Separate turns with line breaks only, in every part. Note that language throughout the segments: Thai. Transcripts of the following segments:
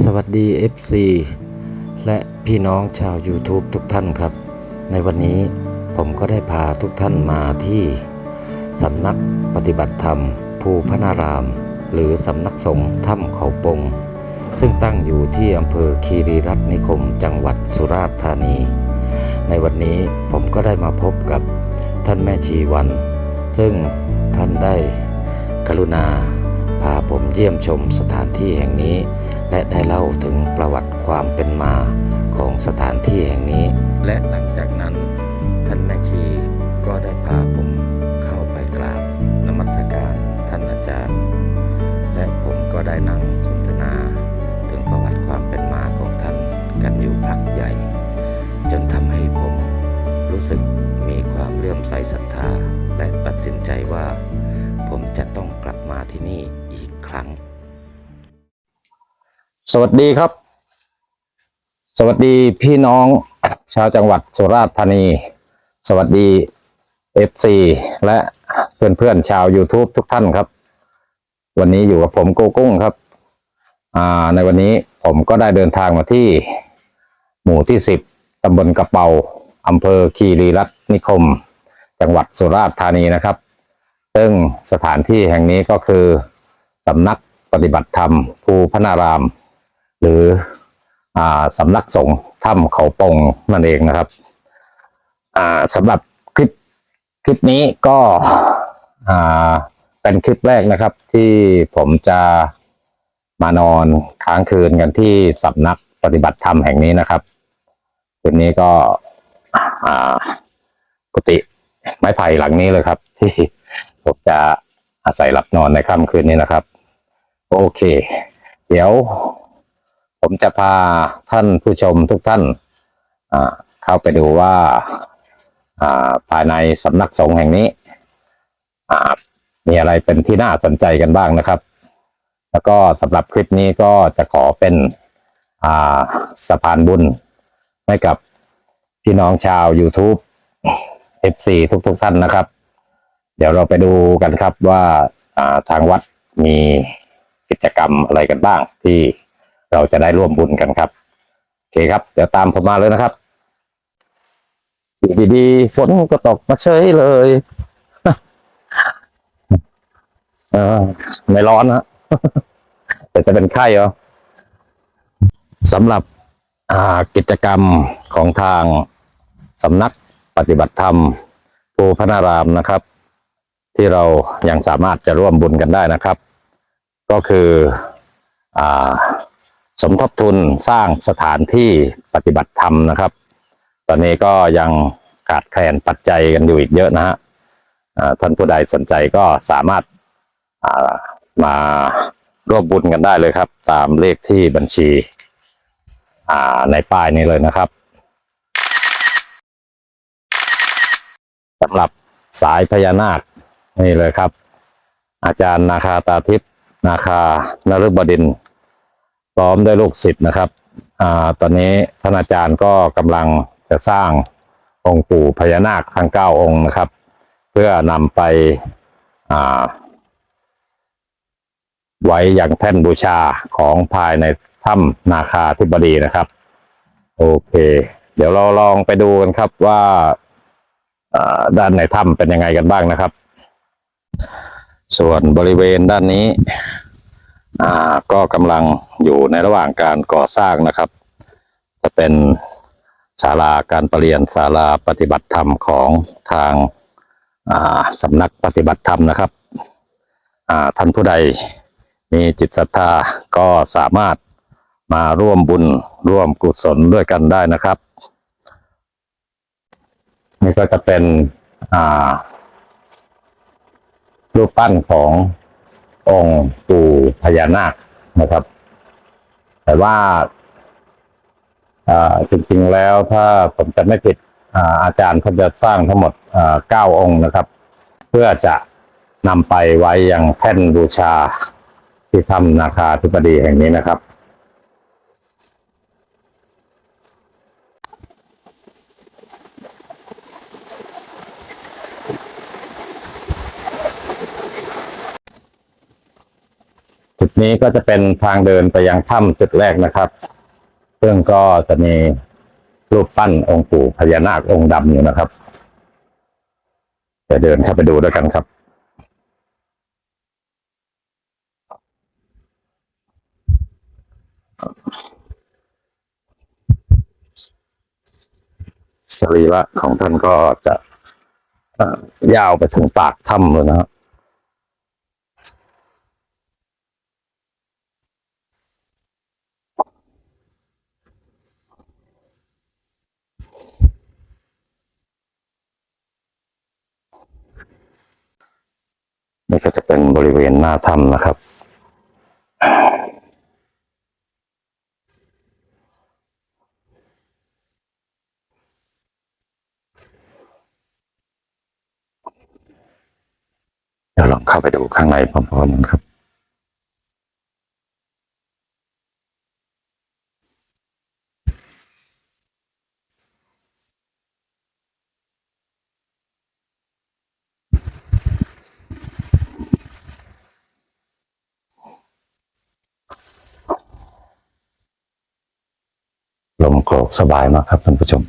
สวัสดี FC และพี่น้องชาว YouTube ทุกท่านครับ ในวันนี้ผมก็ได้พาทุกท่านมาที่สำนักปฏิบัติธรรม ภูพนาราม หรือสำนักสงฆ์ถ้ำเขาปง ซึ่งตั้งอยู่ที่อำเภอคีรีรัตนิคม จังหวัดสุราษฎร์ธานี ในวันนี้ผมก็ได้มาพบกับท่านแม่ชีวัน ซึ่งท่านได้กรุณาพาผมเยี่ยมชมสถานที่แห่งนี้ และได้เล่าถึงประวัติความเป็นมาของสถานที่แห่งนี้ และหลังจากนั้นท่านแม่ชีก็ได้พาผมเข้าไปกราบนมัสการท่านอาจารย์ และผมก็ได้นั่งสนทนา ถึงประวัติความเป็นมาของท่านกันอยู่พักใหญ่ จนทำให้ผมรู้สึกมีความเลื่อมใสศรัทธาและตัดสินใจว่า ผมจะต้องกลับมาที่นี่อีกครั้ง สวัสดีครับ สวัสดีพี่น้องชาวจังหวัดสุราษฎร์ธานี สวัสดี FC และเพื่อนๆชาว YouTube ทุกท่านครับ วันนี้อยู่กับผมโกกุ้งครับในวันนี้ผมก็ได้เดินทางมาที่ หมู่ที่ 10ตำบลกระเปาอำเภอคีรีรัตนิคม จังหวัดสุราษฎร์ธานีนะครับ ซึ่งสถานที่แห่งนี้ก็คือสำนักปฏิบัติธรรมภูพนาราม หรืออ่าสำนักสงฆ์ถ้ำเขาปงนั่นเองนะครับ อ่าสำหรับคลิปคลิปนี้ก็อ่าเป็นคลิปแรกนะครับ ที่ผมจะมานอนค้างคืนกันที่สำนักปฏิบัติธรรมแห่งนี้นะครับคืนนี้ก็กุฏิไม้ไผ่หลังนี้เลยครับ ที่ผมจะอาศัยหลับนอนในค่ำคืนนี้นะครับ โอเค เดี๋ยว ผมจะพาท่านผู้ชมทุกท่านเข้าไปดูว่าภายในสำนักสงฆ์แห่งนี้มีอะไรเป็นที่น่าสนใจกันบ้างนะครับ แล้วก็สำหรับคลิปนี้ก็จะขอเป็นสะพานบุญให้กับพี่น้องชาว YouTube FC ทุกๆทท่านนะครับ เดี๋ยวเราไปดูกันครับว่าอ่าทางวัดมีกิจกรรมอะไรกันบ้างที่ เราจะได้ร่วมบุญกันครับโอเคครับ เดี๋ยวตามผมมาเลยนะครับอยู่ดีๆฝนก็ตกมาเฉยเลยเออไม่ร้อนนะแต่จะเป็นไข้เหรอสำหรับกิจกรรมของทางสำนักปฏิบัติธรรมภูพนารามนะครับ ที่เรายังสามารถจะร่วมบุญกันได้นะครับ ก็คืออ่า สมทบทุนสร้างสถานที่ปฏิบัติธรรมนะครับ ตอนนี้ก็ยังขาดแคลนปัจจัยกันอยู่อีกเยอะนะฮะท่านผู้ใดสนใจก็สามารถามาร่วมบุญกันได้เลยครับ ตามเลขที่บัญชีในป้ายนี้เลยนะครับสำหรับสายพญานาคนี่เลยครับ อาจารย์นาคาตาทิพย์นาคานฤบดิน พร้อมได้ลูกศิษย์นะครับอ่าตอนนี้ท่านอาจารย์ก็กำลังจะสร้างองค์ปู่พญานาคทั้งเก้าองค์นะครับ เพื่อนำไปอ่าไว้อย่างแท่นบูชาของภายในถ้ำนาคาธิบดีนะครับ โอเค เดี๋ยวเราลองไปดูกันครับว่าอ่าด้านในถ้ำเป็นยังไงกันบ้างนะครับ ส่วนบริเวณด้านนี้ อ่าก็กำลังอยู่ในระหว่างการก่อสร้างนะครับ จะเป็นศาลาการประเรียนศาลาปฏิบัติธรรมของทางาสำนักปฏิบัติธรรมนะครับท่านผู้ใดมีจิตศรัทธาก็สามารถมาร่วมบุญร่วมกุศลด้วยกันได้นะครับ นี่ก็จะเป็นรูปปั้นของ องค์ปู่พญานาคนะครับ แต่ว่าจริงๆแล้วถ้าผมจำไม่ผิดอาจารย์เขาจะสร้างทั้งหมดเก้าองค์นะครับ เพื่อจะนำไปไว้ยังแท่นบูชาที่ถ้ำนาคาธิบดีแห่งนี้นะครับ จุดนี้ก็จะเป็นทางเดินไปยังถ้ำจุดแรกนะครับ ซึ่งก็จะมีรูปปั้นองค์ปู่พญานาคองค์ดำอยู่นะครับเดี๋ยวเดินเข้าไปดูด้วยกันครับสรีระของท่านก็จะยาวไปถึงปากถ้ำเลยนะครับ นี่ก็จะเป็นบริเวณหน้าถ้ำนะครับ เดี๋ยวลองเข้าไปดูข้างในพร้อมๆกันครับ สบายมากครับท่านผู้ชม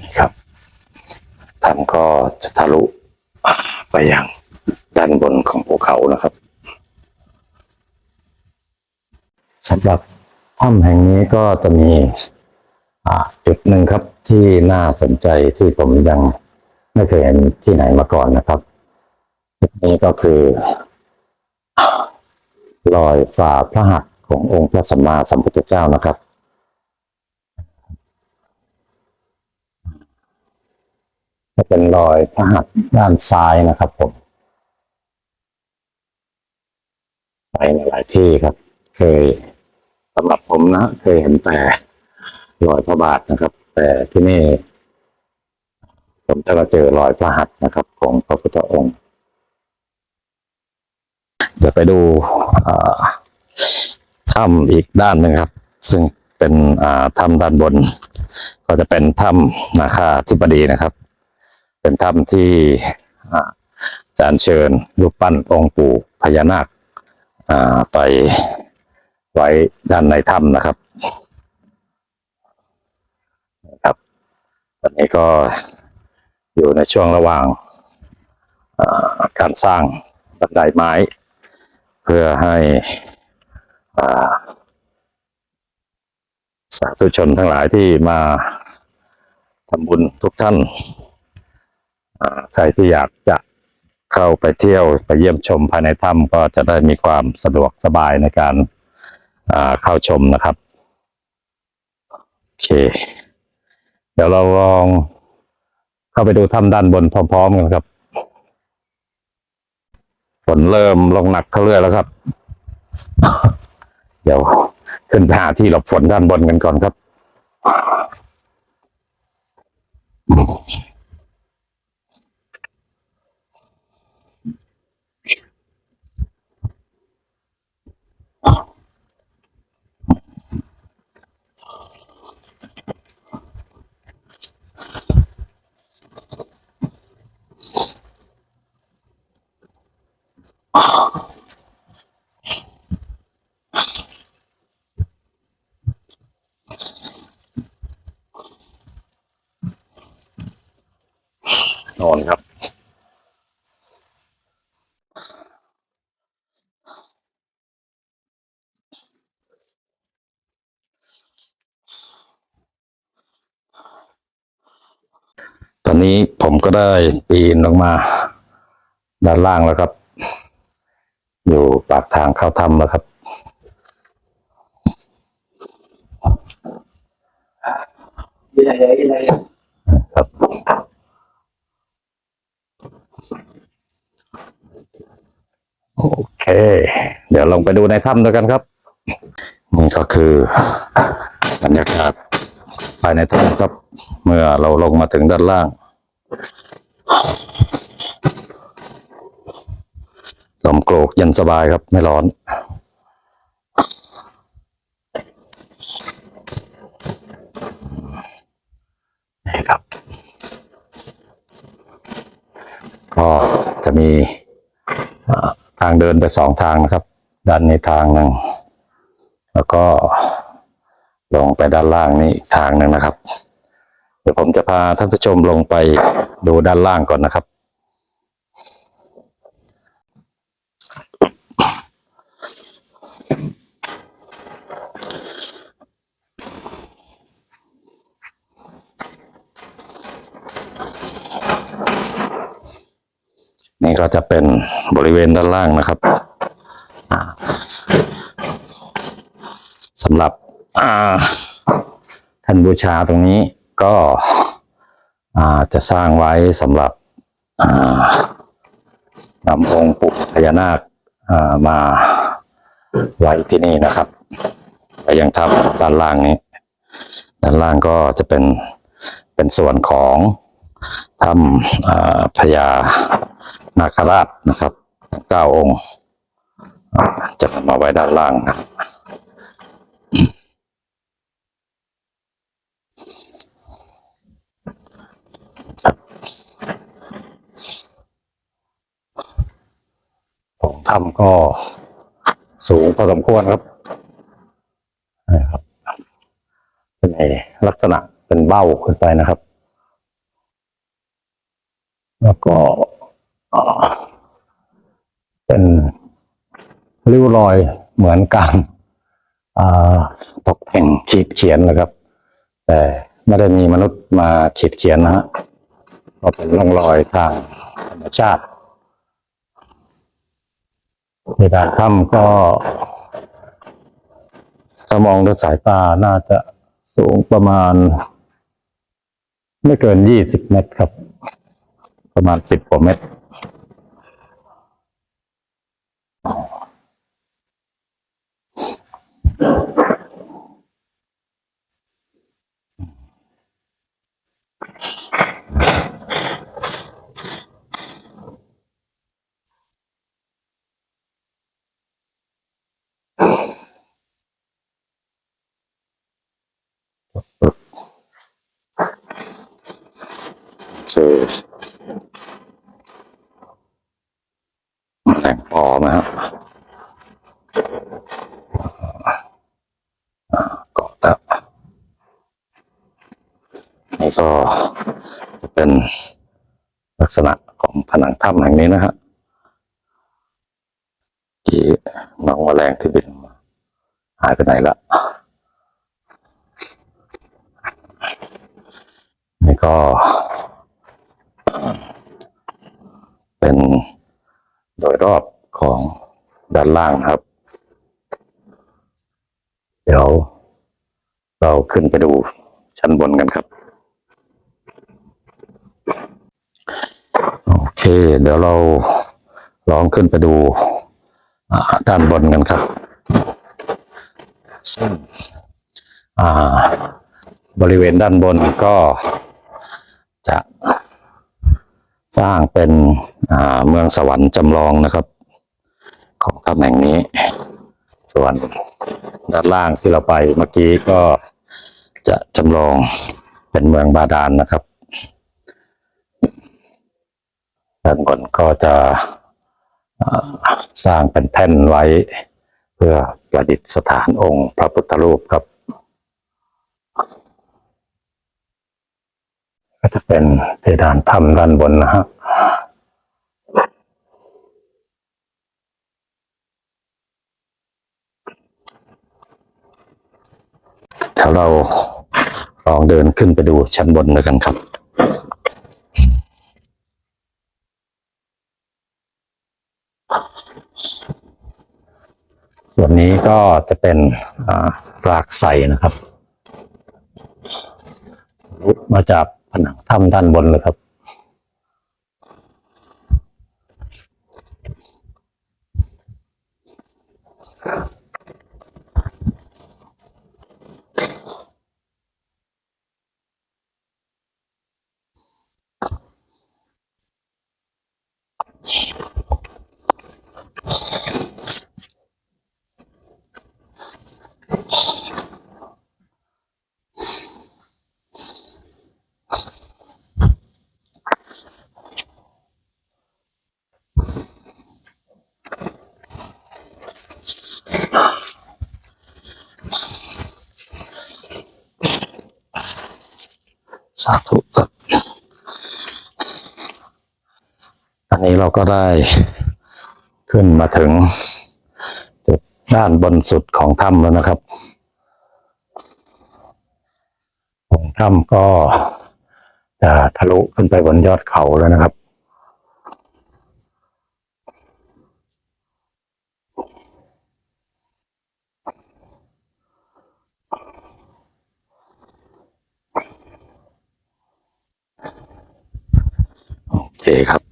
นี่ครับท่านก็จะทะลุ ไปยังด้านบนของภูเขานะครับสำหรับถ้ำแห่งนี้ก็จะมีจุดหนึ่งครับที่น่าสนใจที่ผมยังไม่เคยเห็นที่ไหนมาก่อนนะครับ จุดนี้ก็คือรอยฝ่าพระหัตถ์ขององค์พระสัมมาสัมพุทธเจ้านะครับ จะเป็นรอยพระหัตถ์ด้านซ้ายนะครับผม ไปในหลายที่ครับ เคยสำหรับผมนะ เคยเห็นแต่รอยพระบาทนะครับ แต่ที่นี่ ผมจะมาเจอรอยพระหัตถ์นะครับ ของพระพุทธองค์ เดี๋ยวไปดูถ้ำอีกด้านหนึ่งครับ ซึ่งเป็นถ้ำด้านบน ก็จะเป็นถ้ำนาคาธิบดีนะครับ เป็นถ้ำที่อาจารย์เชิญรูปปั้นองค์ปู่พญานาคาไปไว้ด้านในถ้ำนะครับนะครับตอนนี้ก็อยู่ในช่วงระหว่างาการสร้างบันไดไม้ เพื่อให้สาธุชนทั้งหลายที่มาทำบุญทุกท่าน ใครที่อยากจะเข้าไปเที่ยวไปเยี่ยมชมภายในถ้ำก็จะได้มีความสะดวกสบายในการเข้าชมนะครับโอเค เดี๋ยวเราลองเข้าไปดูถ้ำด้านบนพร้อมๆกันครับฝนเริ่มลงหนักเข้าเรื่อยแล้วครับ เดี๋ยวขึ้นไปหาที่หลบฝนด้านบนกันก่อนครับ อนนี้ผมก็ได้ปีนลงมา ด้านล่างแล้วครับ อยู่ปากทางเข้าถ้ำแล้วครับครับโอเค เดี๋ยวลงไปดูในถ้ำด้วยกันครับ นี่ก็คือบรรยากาศภายในถ้ำครับ เมื่อเราลงมาถึงด้านล่าง ลมโกรกเย็นสบายครับ ไม่ร้อน นี่ครับ ก็จะมีเอ่อทางเดินไปสองทางนะครับ ด้านนี้ทางหนึ่ง แล้วก็ลงไปด้านล่างนี่อีกทางหนึ่งนะครับ เดี๋ยวผมจะพาท่านผู้ชมลงไปดูด้านล่างก่อนนะครับ นี่ก็จะเป็นบริเวณด้านล่างนะครับสำหรับท่านบูชาตรงนี้ ก็จะสร้างไว้สำหรับนำองค์ปู่พญานาคมาไว้ที่นี่นะครับไปยังถ้ำด้านล่างนี้ด้านล่างก็จะเป็นเป็นส่วนของถ้ำพญานาคราชนะครับเก้าองค์จะนำมาไว้ด้านล่างนะ ถ้ำก็สูงพอสมควรครับนะครับเป็นลักษณะเป็นเบ้าขึ้นไปนะครับ แล้วก็เป็นริ้วรอยเหมือนการตกแต่งขีดเขียนนะครับ แต่ไม่ได้มีมนุษย์มาขีดเขียนนะฮะก็เป็นร่องรอยทางธรรมชาติ ในด้านถ้ำก็ถ้ามองด้วยสายตาน่าจะสูงประมาณ ไม่เกินยี่สิบเมตรครับ ประมาณสิบกว่าเมตร โอเคแมลงปอนะฮะอ่าเกาะแล้ว นี่ก็จะเป็นลักษณะของผนังถ้ำแห่งนี้นะฮะที่น้องแมลงที่บินมาหายไปไหนละนี่ก็ เป็นโดยรอบของด้านล่างครับ เดี๋ยวเราขึ้นไปดูชั้นบนกันครับ โอ เคเดี๋ยวเราลองขึ้นไปดูด้านบนกันครับซึ่งบริเวณด้านบนก็จะสร้างเป็นเมืองสวรรค์จำลองนะครับ ของตำแหน่งนี้ ส่วนด้านล่างที่เราไปเมื่อกี้ก็จะจำลองเป็นเมืองบาดาลนนะครับ ด้านบนก็จะสร้างเป็นแท่นไว้ เพื่อประดิษฐานองค์พระพุทธรูปครับ ก็จะเป็นเพดานถ้ำด้านบนนะฮะเดี๋ยวเราลองเดินขึ้นไปดูชั้นบนด้วยกันครับ นี้ก็จะเป็นอ่ารากใสนะครับ มาจากผนังถ้ำด้านบนเลยครับ ธุครับ อันนี้เราก็ได้ขึ้นมาถึงจุดด้านบนสุดของถ้ำแล้วนะครับ ของถ้ำก็จะทะลุขึ้นไปบนยอดเขาแล้วนะครับ เคครับ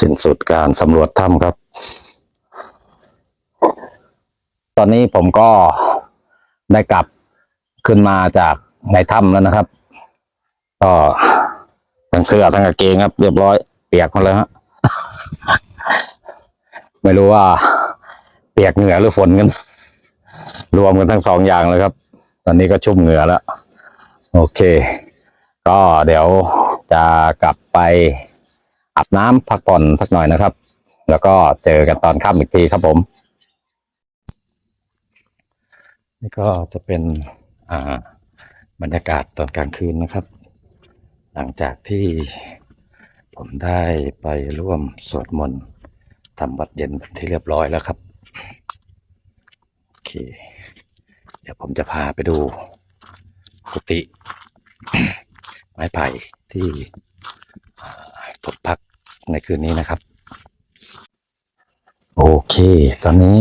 สิ้นสุดการสำรวจถ้ำครับ ตอนนี้ผมก็ได้กลับขึ้นมาจากในถ้ำแล้วนะครับ ก็ทั้งเสื้อทั้งกางเกงครับ เรียบร้อย เปียกหมดเลยฮะไม่รู้ว่า เปียกเหงื่อหรือฝนกัน รวมกันทั้งสองอย่างเลยครับ ตอนนี้ก็ชุ่มเหงื่อแล้ว โอเค ก็เดี๋ยวจะกลับไป อาบน้ำพักผ่อนสักหน่อยนะครับ แล้วก็เจอกันตอนค่ำอีกทีครับผม นี่ก็จะเป็นอ่าบรรยากาศตอนกลางคืนนะครับ หลังจากที่ผมได้ไปร่วมสวดมนต์ทำวัดเย็นที่เรียบร้อยแล้วครับโอเค เดี๋ยวผมจะพาไปดูกุฏิไม้ไผ่ที่ อ่าผมพักในคืนนี้นะครับ โอเค ตอนนี้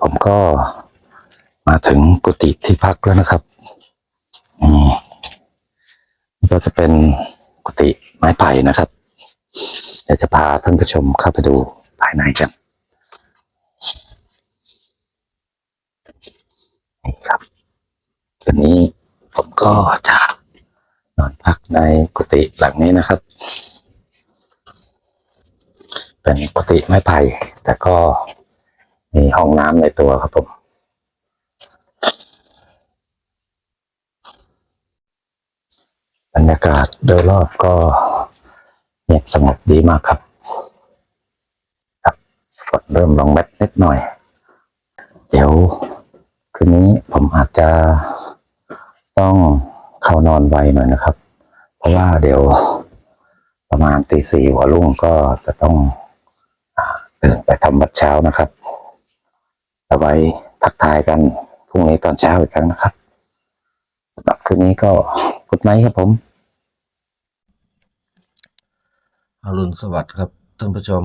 ผมก็มาถึงกุฏิที่พักแล้วนะครับอืมนี่ก็จะเป็นกุฏิไม้ไผ่นะครับ เดี๋ยวจะพาท่านผู้ชมเข้าไปดูภายในกันนี่ครับคืนนี้ผมก็จะนอนพักในกุฏิหลังนี้นะครับ เป็นกุฏิไม้ไผ่แต่ก็มีห้องน้ำในตัวครับผม บรรยากาศโดยรอบก็เงียบสงบดีมากครับครับฝนเริ่มลงเม็ดนิดหน่อย เดี๋ยวคืนนี้ผมอาจจะต้องเข้านอนไวหน่อยนะครับ เพราะว่าเดี๋ยวประมาณตีสี่หัวรุ่งก็จะต้อง ทำวัดเช้านะครับเอาไว้ทักทายกันพรุ่งนี้ตอนเช้าอีกครั้งนะครับสำหรับคืนนี้ก็กุดไนครับผม
อรุณสวัสดิ์ครับท่านผู้ชม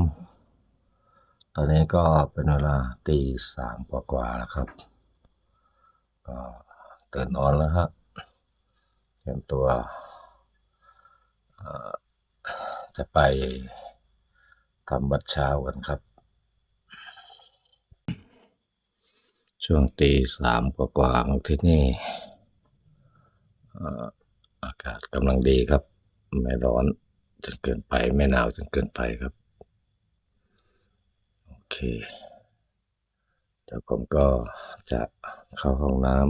ตอนนี้ก็เป็นเวลาตีสามกว่าๆแล้วครับ ก็ตื่นนอนแล้วฮะเตรียมตัวจะไปทำบัดเช้ากันครับ ช่วงตีสามกว่าๆของที่นี่เอ่ออากาศกำลังดีครับ ไม่ร้อนจนเกินไป ไม่หนาวจนเกินไปครับ โอเคเดี๋ยวผมก็จะเข้าห้องน้ำ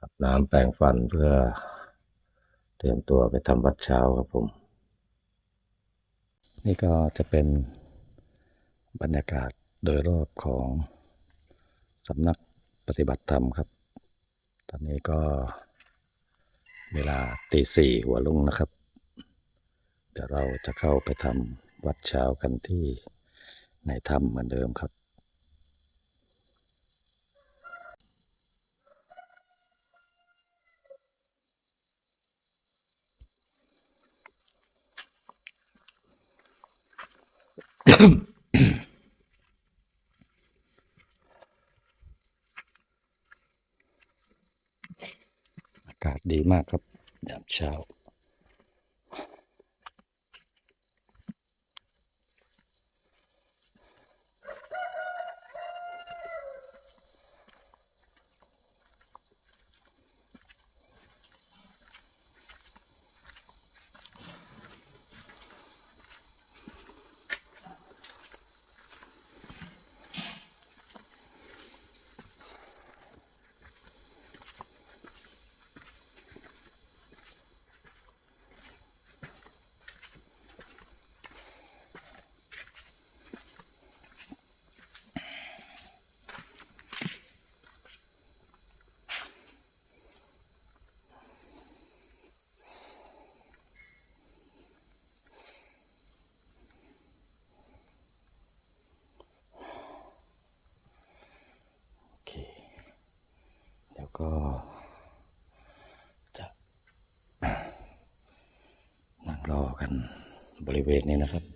อาบน้ำแปรงฟันเพื่อเตรียมตัวไปทำวัดเช้าครับผม
นี่ก็จะเป็น บรรยากาศโดยรอบของสำนักปฏิบัติธรรมครับ ตอนนี้ก็เวลาตีสี่หัวลุ่งนะครับ เดี๋ยวเราจะเข้าไปทำวัดเช้ากันที่ในถ้ำเหมือนเดิมครับอากาศ ดีมากครับยามเช้า
ค รอ กันบริเวณนี้นะครับ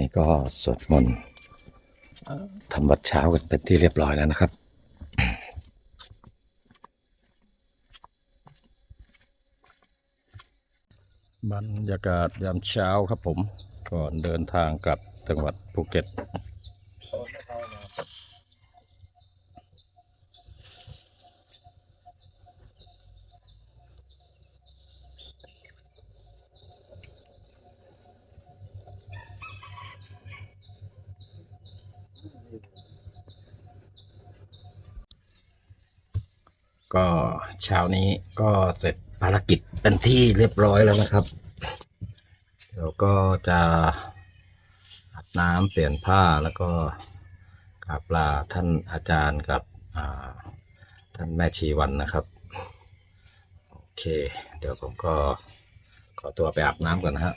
นี้ก็สวดมนต์ทำวัดเช้ากันเป็นที่เรียบร้อยแล้วนะครับ
บรรยากาศยามเช้าครับผม ก่อนเดินทางกลับจังหวัดภูเก็ต ก็ เช้านี้ก็เสร็จภารกิจเป็นที่เรียบร้อยแล้วนะครับ เดี๋ยวก็จะอาบน้ำเปลี่ยนผ้าแล้วก็กราบลาท่านอาจารย์กับท่านแม่ชีวันนะครับ โอเค เดี๋ยวผมก็ขอตัวไปอาบน้ำก่อนนะฮะ